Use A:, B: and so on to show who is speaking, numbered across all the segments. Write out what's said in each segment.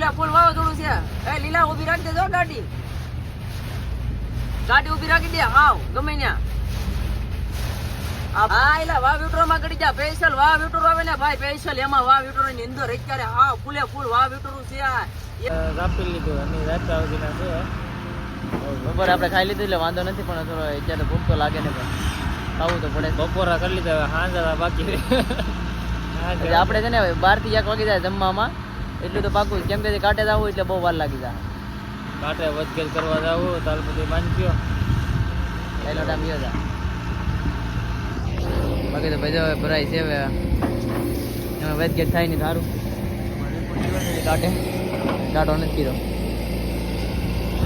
A: ફૂલે ફૂલ થોડું છે. એ લીલા ઊભી રાખી દેજો ગાડી. ગાડી ઊભી રાખી દે. હાવ ગમે ત્યાં હા એલા વાવ વિટરો માં ગડી જા. પેશિયલ વાવ વિટરો આવે ને ભાઈ પેશિયલ એમાં વાવ વિટરો ની અંદર અત્યારે હા ફૂલે ફૂલ વાવ વિટરો છે આ.
B: રાપી લીધું. અને રાત ના છે.
A: બપોર આપણે ખાઈ લીધું એટલે વાંધો નથી પણ થોડો અત્યારે ભૂખ તો લાગે ને પણ ખાવું તો પડે.
B: બપોરા કરી લીધા હવે હાંજરા બાકી
A: આપણે છે ને બારથી એક વાગી જાય જમવામાં. એટલું તો પાકું કેમ કે કાંટે જવું એટલે બહુ વાર લાગી જાય.
B: કાંઠે વધઘેર કરવા જાવ તાલ બધી માનક્યો
A: પહેલો ટાઈમ ગયો જા બાકી તો ભાઈ ભરાય છે હવે. એમાં વેદ થાય નહીં સારું કાંટે કાંટો નથી કીધો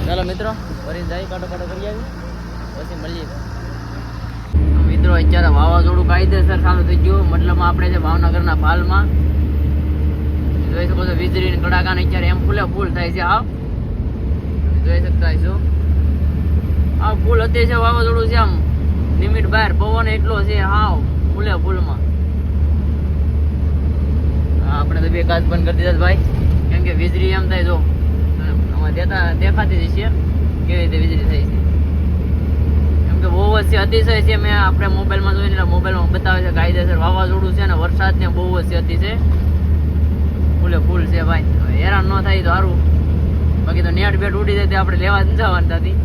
A: ચાલો મિત્રો ફરી જાય કાંટો કાંટો કરી આવી પછી મળીએ. મિત્રો અત્યારે વાવાઝોડું કાયદેસર ચાલુ થઈ ગયું. મતલબ આપણે છે ભાવનગરના પાલમાં જોઈ શકો છો વીજળી કડાકા અત્યારે એમ ફૂલે ફૂલ થાય છે આ જોઈ શકતા છો. આ ફૂલ અત્યારે વાવાઝોડું છે આમ. લિમિટ બહાર પવન એટલો છે, હાવ, ફૂલે ફૂલમાં. આપણે તો બે કાચ બંધ કરી દીધા ભાઈ. કેમ કે વીજળી એમ થાય જો દેતા દેખાતી જ છે, કેવી રીતે વીજળી થાય છે. કેમ કે બહુ જ અતિશય છે, મેં આપણે મોબાઈલમાં જોઈને મોબાઈલમાં બતાવે છે, કાયદેસર વાવાઝોડું છે ને વરસાદ ને બહુ જ અતિશય. ભાઈ હેરાન ન થાય તો સારું બાકી તો નેટ બેટ ઉડી જાય તે આપણે લેવા જ જવાનું ત્યાંથી.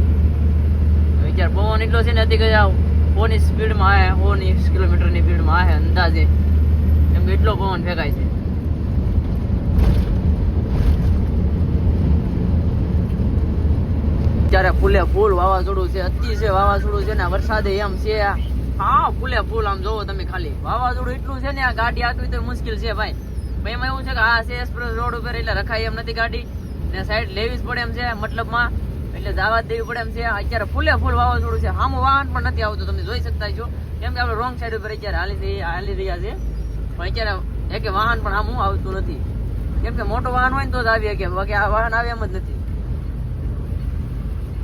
A: વિચાર પવન એટલો છે ને અતિ ગયા ફોની સ્પીડમાં આવે ફોની કિલોમીટરની સ્પીડમાં આવે, અંદાજે. એમ એટલો પવન ફેંકાય છે. અત્યારે ફૂલે ફૂલ વાવાઝોડું છે અતિ છે વાવાઝોડું છે ને વરસાદે એમ છે હા, ફૂલે ફૂલ આમ જોવો તમે ખાલી. વાવાઝોડું એટલું છે ને આ ગાડી આકવી તો મુશ્કેલ છે ભાઈ. ભાઈ, એમાં એવું છે કે આ છે રોડ ઉપર એટલે રખાય એમ નથી ગાડી. ને સાઈડ લેવી જ પડે એમ છે, મતલબમાં. એટલે જવા દેવી પડે એમ છે. અત્યારે ફૂલે ફૂલ વાવાઝોડું છે. આમ વાહન પણ નથી આવતું, તમે જોઈ શકતા છો. કેમ કે આપણે રોંગ સાઈડ ઉપર અત્યારે હાલી હાલી રહ્યા છે. પણ અત્યારે એક વાહન પણ આમ આવતું નથી. કેમ કે મોટું વાહન હોય ને તો જ આવી શકે. બાકી આ વાહન આવે એમ જ નથી.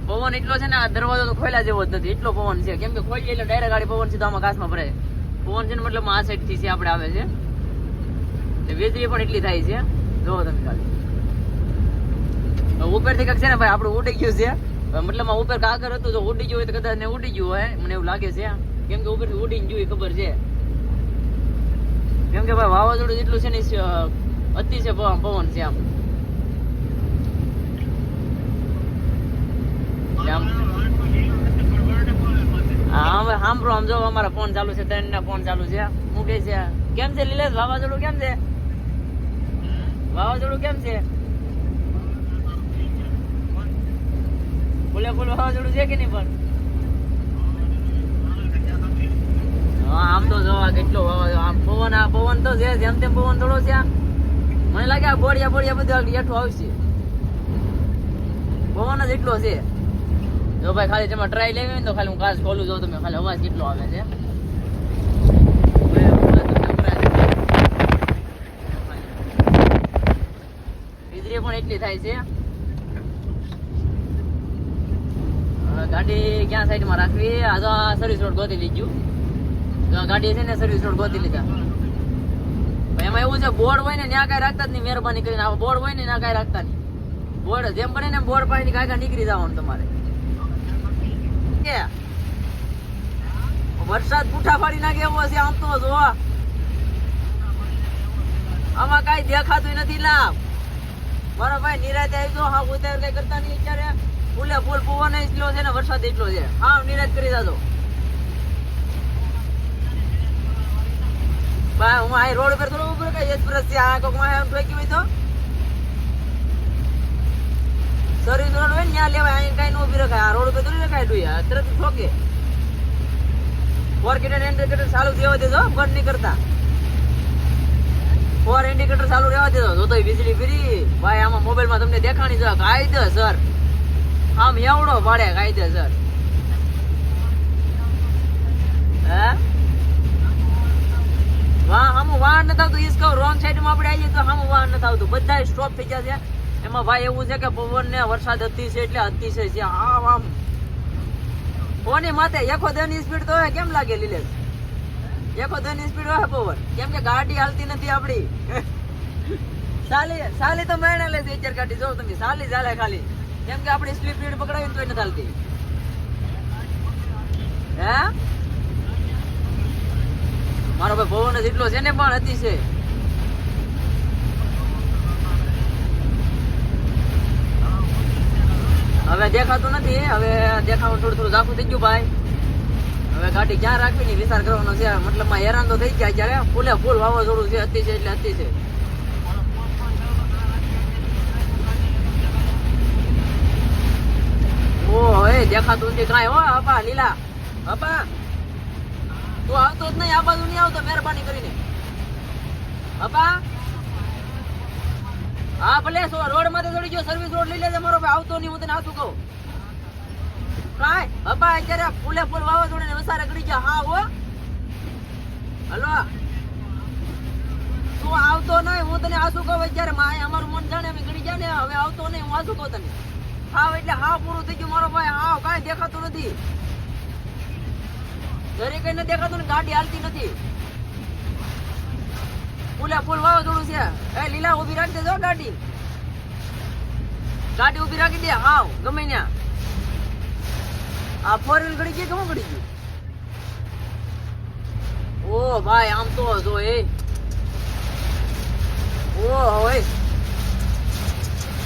A: પવન એટલો છે ને, આ દરવાજો તો ખોલ્યા જેવો જ નથી. એટલો પવન છે. કેમ કે ખોલીએ એટલે ડાયરેક્ટ ગાડી પવન સીધો આમાં ઘાસમાં ભરાય. પવન છે ને મતલબ આ સાઈડથી છે, આપણે આવે છે. વીજળી પણ એટલી થાય છે. જોવો તમે ખાલી. ઉપરથી છે ને ભાઈ, આપણું ઉડી ગયું છે. મતલબ ઉપર કાગર હતું તો ઉડી ગયું હોય તો કદાચ ને ઉડી ગયું હોય. મને એવું લાગે છે. કેમ કે ઉપરથી ઉડીને ગયું ખબર છે. કેમ કે ભાઈ, વાવાઝોડું જેટલું છે ને એ અતિ છે પવન છે આમ. હવે સાંભળો, આમ જો અમારા ફોન ચાલુ છે ત્રણ ના ફોન ચાલુ છે. હું કે છે, કેમ છે લીલેશ વાવાઝોડું કેમ છે? વાવાઝોડું કેમ છે? ફૂલે ફૂલ વાવાઝોડું છે કે નહીં પણ? આમ તો જોવા કેટલો આમ પવન, આ પવન તો છે, જેમ તેમ પવન થોડો છે મને લાગે આ બોડિયા બોડિયા બધું હેઠું આવશે. પવન જ એટલો છે. જો ભાઈ ખાલી તમે ટ્રાય લેવી તો ખાલી હું કાચ ખોલું જોઉં તમે ખાલી અવાજ કેટલો આવે છે વીજળી પણ એટલી થાય છે. ગાડી ક્યાં સાઈડમાં રાખવી? આ સર્વિસ રોડ ગોતી લીધું. ગાડી છે ને સર્વિસ રોડ ગોતી લીધા. એમાં એવું છે, બોર્ડ હોય ને ત્યાં કાંઈ રાખતા જ નહીં, મહેરબાની કરીને. આ બોર્ડ હોય ને ત્યાં કાંઈ રાખતા નહીં. બોર્ડ જેમ બને ને બોર્ડ પાસેથી કાંઈ નીકળી જવાનું તમારે. કે? વરસાદ પૂઠા ફાડી નાખે એવો છે, આમ તો જોવા. આમાં કાંઈ દેખાતું નથી લાભ મારો ભાઈ નિરાજ આવી જો હા ઉતાર કઈ કરતા નહીં અત્યારે. ફૂલે ફૂલ પવન એટલો છે ને, વરસાદ એટલો છે. હા નિરાજ કરી દાદો ભાઈ હું આ રોડ પર થોડું ઉભું કઈ એક્સપ્રેસ છે આ કોકમાં ઠોકી હોય તો. સરી રોડ હોય ને, ત્યાં લેવાય અહીં કઈ ન ઊભી રખાય. આ રોડ પર થોડી રખાય ડુઈ અત્યારે ઠોકે ફોર કિટન ઇન્ડિકેટર ચાલુ દેવા દેજો બંધ નહીં કરતા. ફોર ઇન્ડિકેટર ચાલુ રહેવા દેતો તો તો વીજળી ફરી. ભાઈ, આમાં મોબાઈલમાં તમને દેખાણી જો કાયદેસર આમ એવડો પાડે કાયદેસર હે? વાહ, આમ વાહન નથી આવતું. ઈસ કહું રોંગ સાઈડમાં આપણે આવીએ તો આમ વાહન નથી આવતું. બધા સ્ટોપ થઈ છે. એમાં ભાઈ એવું છે કે પવન ને વરસાદ અતિશય એટલે અતિશય છે. આમ આમ. કોની માથે એકો દની સ્પીડ તો કેમ લાગે, લીલેશ? એકો દની સ્પીડ હોય પવન કેમ કે ગાડી હાલતી નથી આપડી. સાલી સાલી તો મેણા લે છે અત્યારે કાઢી જો તમે સાલી ચાલે ખાલી. કેમ કે આપડી સ્લીપ સ્પીડ પકડાવી તો નથી હાલતી. હે? મારો ભાઈ પવન જ એટલો છે ને પણ હતી છે. હવે દેખાતું નથી. હવે દેખાવું થોડું થોડું ઝાખું થઈ ગયું ભાઈ. હવે ગાડી ક્યાં રાખવી ની વિચાર કરવાનો છે? મતલબમાં હેરાન તો થઈ ગયા ત્યારે ફૂલે ફૂલ વાવાઝોડું છે, અતિ છે એટલે અતિ છે. ઓહો, એ દેખાતું નથી કાંઈ, હો, અપા, લીલા. અપા, તું આવતો જ નહીં, આ બાજુ નહીં આવતો, મહેરબાની કરીને. અપા. હા, ભલે રોડમાંથી થોડી જો સર્વિસ રોડ લઈ લેજે મારો આવતો નહીં, હું તને આવતું કહું. કાંઈ? અપા અત્યારે ફૂલે ફૂલ વાવાઝોડે ને વસારે ગળી ગયા. હા, હો. હલો. તું આવતો નહીં, હું તને આસુ કહું? અત્યારે માય અમારું મન જાણે અમે ગળી ગયા ને, હવે આવતો નહીં, હું આસુ કહું તને? હાવ એટલે હાવ પૂરું થઈ ગયું મારો ભાઈ. હાવ કાંઈ દેખાતું નથી. ઘરે કઈ નથી દેખાતું ને, ગાડી હાલતી નથી. ફૂલે ફૂલ વાવાઝોડું છે. એ લીલા ઊભી રાખી દેજો ગાડી. ગાડી ઊભી રાખી દે. હાવ, ગમે ત્યાં. આ ફોર વ્હીલ ગડી ગઈ કેમ ગડી ગયું? ઓ ભાઈ, આમ તો જો એ. ઓ હોય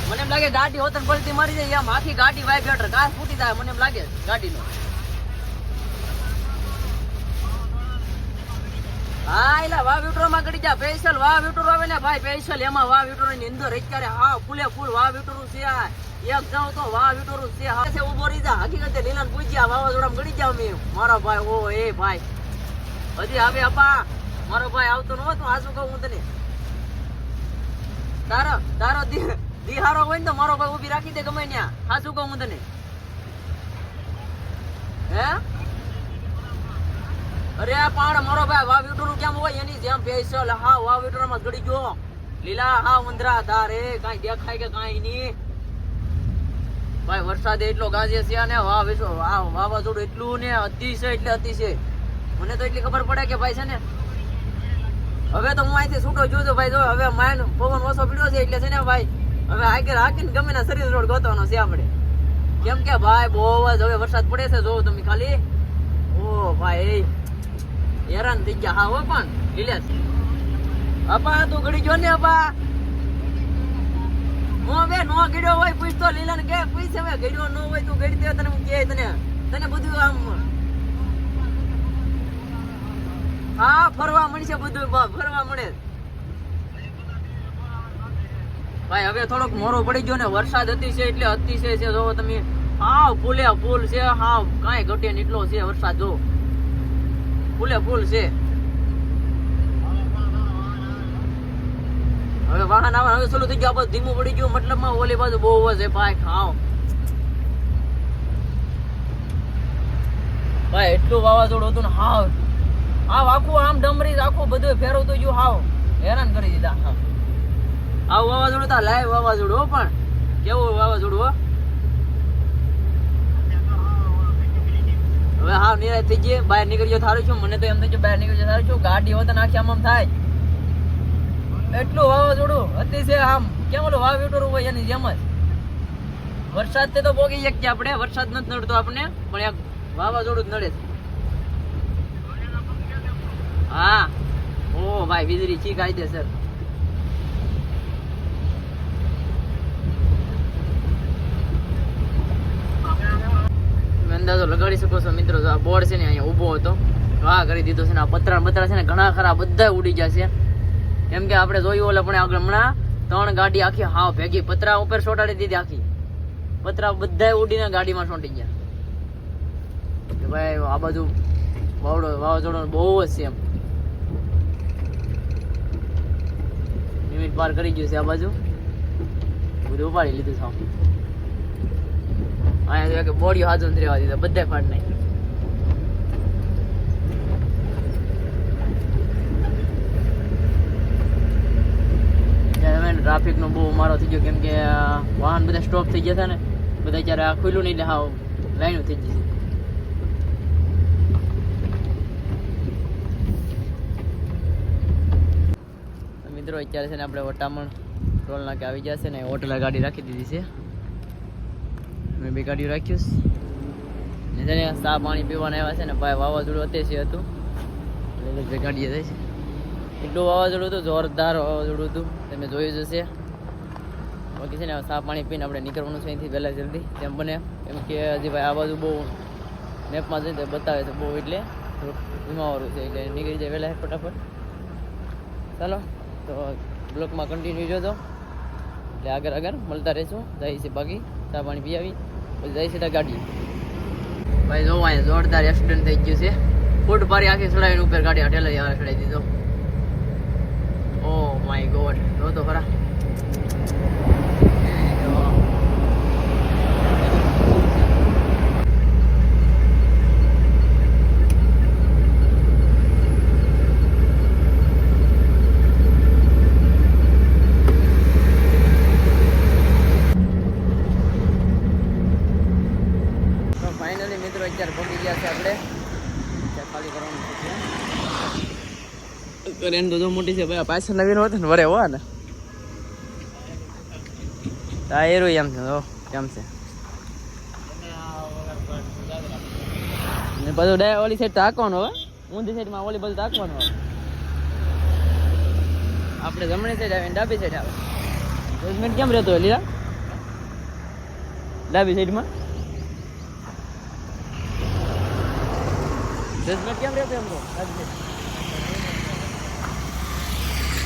A: મને એમ લાગે ગાડી હોતન પડતી મારી જાય, આમ આખી ગાડી વાઇબ્રેટર કાચ ફૂટી જાય, મને એમ લાગે ગાડીનો. હા, એલા વાવ વિટરો માં ગડી જા સ્પેશિયલ વાવ વિટરો આવે ને ભાઈ સ્પેશિયલ એમાં વાવ વિટરો ની અંદર અત્યારે હા, ફૂલે ફૂલ વાવ વિટરો છે આ. એક જાઉં તો વાહ વિટોરું છે. હાથે ઊભો રહી હકીકતે લીલાન પૂજ્યા, વાવાઝોડામાં ગણી જાવ મેં મારો ભાઈ, ઓ, એ ભાઈ. હજી હવે અપા, મારો ભાઈ આવતો ન હતો. આ શું કહું હું તને? તારો તારો દિહારો હોય ને તો મારો ભાઈ ઊભી રાખી દે ગમે ત્યાં. હા, શું કહું હું તને? હે? અરે, આ પાડ, મારો ભાઈ વાવ વિટોરું કેમ હોય? એની જેમ પેશલ હા વાવ વિટોરામાં ગળી ગયો. લીલા, હા ઉંદરા ધારે. કાંઈ દેખાય કે કાંઈ નહીં. ભાઈ, વરસાદ એટલો ગાજે છે ને વાહ વાવાઝોડું એટલું ને અતિશય એટલે અતિશય. મને તો એટલી ખબર પડે કે ભાઈ છે ને, હવે તો હું અહીંથી છૂટો તો ભાઈ જો, હવે માયન પવન ઓછો પીડ્યો છે એટલે છે ને ભાઈ, હવે આગળ હાકીને ગમે ના શરીર રોડ ગોતવાનો છે આપણે. કેમ કે ભાઈ, બહુ જ હવે વરસાદ પડે છે, જોવો તમે ખાલી. ઓ ભાઈ હેરાન થઈ ગયા હા હો પણ લીલેશ અપા, તું ઘડી ગયો ને અપા? નો બે નો ગડ્યો હોય પૂછતો લીલાને કે, પૂછ હવે નો હોય દે તને, હું હા, ફરવા મળશે બધું ફરવા મળે. ભાઈ, હવે થોડોક મોરો પડી ગયો ને, વરસાદ અતિશય એટલે અતિશય છે જો તમે. હા ફૂલે ફૂલ છે હા કાંઈ ઘટે એટલો છે વરસાદ, જો. ફૂલે ફૂલ છે હવે વાહન આવે હવે ચાલુ થઈ ગયું, આપણે ધીમું પડી ગયું, મતલબમાં ઓલી બાજુ બહુ છે, ભાઈ ખાવ ભાઈ, એટલું વાવાઝોડું હતું ને, હાવ. હાવ આખું આમ ડમરી આખું બધું ફેરવતું ગયું, હાવ. હેરાન કરી દીધા. આવું વાવાઝોડું તા લાઈવ વાવાઝોડું પણ. કેવું વાવાઝોડું, હો? હવે હા નિરાય થઈ ગઈ બહાર નીકળી ગયો થારું છું, મને તો એમ થઈ ગયું બહાર નીકળી ગયો થારું છું ગાડી હોય તો આખી આમ આમ થાય. એટલું વાવાઝોડું અતિશય આમ. કેમ ઓલું વાવ વિટોરું હોય એની જેમ જ. વરસાદ તે તો પોગી શકીએ આપણે. વરસાદ નથી નડતો આપણને, પણ એક વાવાઝોડું જ નડે છે. હા. ઓ ભાઈ, વીજળી ચી કાયદેસર તમે અંદાજો લગાડી શકો છો મિત્રો. આ બોર્ડ છે ને અહીંયા ઊભો હતો. વાહ કરી દીધો છે ને. આ પતરા બતરા છે ને, ઘણા ખરા બધા ઉડી ગયા કેમ કે આપણે જોયું ઓલે પણ આગળ હમણાં ત્રણ ગાડી આખી હાવ ભેગી. પતરા ઉપર ચોંટાડી દીધી આખી. પતરા બધા ઉડીને ગાડીમાં ચોંટી ગયા. ભાઈ, આ બાજુ વાવડો વાવાઝોડો બહુ જ છે એમ. લિમિટ પાર કરી ગયું છે આ બાજુ. બધું ઉપાડી લીધું સાવ અહીંયા બોડીઓ હાજર રહેવા દીધા. બધા ફાટ નાખી ટ્રાફિક નો બહુ મારો થઈ ગયો. કેમ કે વાહન બધા સ્ટોપ થઈ ગયા ને. બધા જ્યારે આ ખુલ્લું નહીં, એટલે હાવ લાઈનો થઈ ગઈ મિત્રો, અત્યારે છે ને આપણે વટામણ ટોલ નાકે આવી જશે ને, હોટલે ગાડી રાખી દીધી છે. મેં બે ગાડીઓ રાખ્યું છે. ને છે ને પાણી પીવાના આવ્યા છે ને, ભાઈ વાવાઝોડું અત્યારે છે હતું. એટલે બે ગાડીએ જાય છે. એટલું વાવાઝોડું હતું, જોરદાર વાવાઝોડું હતું. તમે જોયું જશે બાકી છે ને સાફ પાણી પીને આપણે નીકળવાનું છે અહીંથી પહેલાં જલ્દી. જેમ બને? એમ કે હજી ભાઈ આ બાજુ બહુ મેપમાં જઈને બતાવે છે બહુ એટલે ધીમાવાળું છે એટલે નીકળી જાય વહેલા ફટાફટ. ચાલો, તો બ્લોકમાં કન્ટિન્યુ જોજો. એટલે આગળ આગળ મળતા રહીશું. જાય છે બાકી. ચા પાણી પી આવી પછી જાય છે ત્યાં ગાડી. ભાઈ જો અહીંયા જોરદાર એક્સિડન્ટ થઈ ગયું છે. ફૂટ પારી આખી ચડાવીને ઉપર ગાડી હટેલા ચડાવી દીધો. માય ગોડ જો તો ખરા તો ફાઇનલી મિત્રો અત્યારે પહોંચી ગયા છે આપણે અત્યારે ખાલી કરવાનું છે ટ્રેન તો મોટી છે, ભાઈ પાછળ નવીન હોત ને વરે હોવા ને હા એરું એમ છે તો કેમ છે. ને બધું ડાય ઓલી સાઈડ તાકવાનું હવે. ઊંધી સાઈડમાં ઓલી બધું તાકવાનું હવે. આપણે જમણી સાઈડ આવે ડાબી સાઈડ આવે. જજમેન્ટ કેમ રહેતો લીલા? ડાબી સાઈડમાં જજમેન્ટ કેમ રહેતો એમ તો ડાબી? કાંઈ નથી
B: રેગ્યુલર એને રાખવાનું
A: ઓય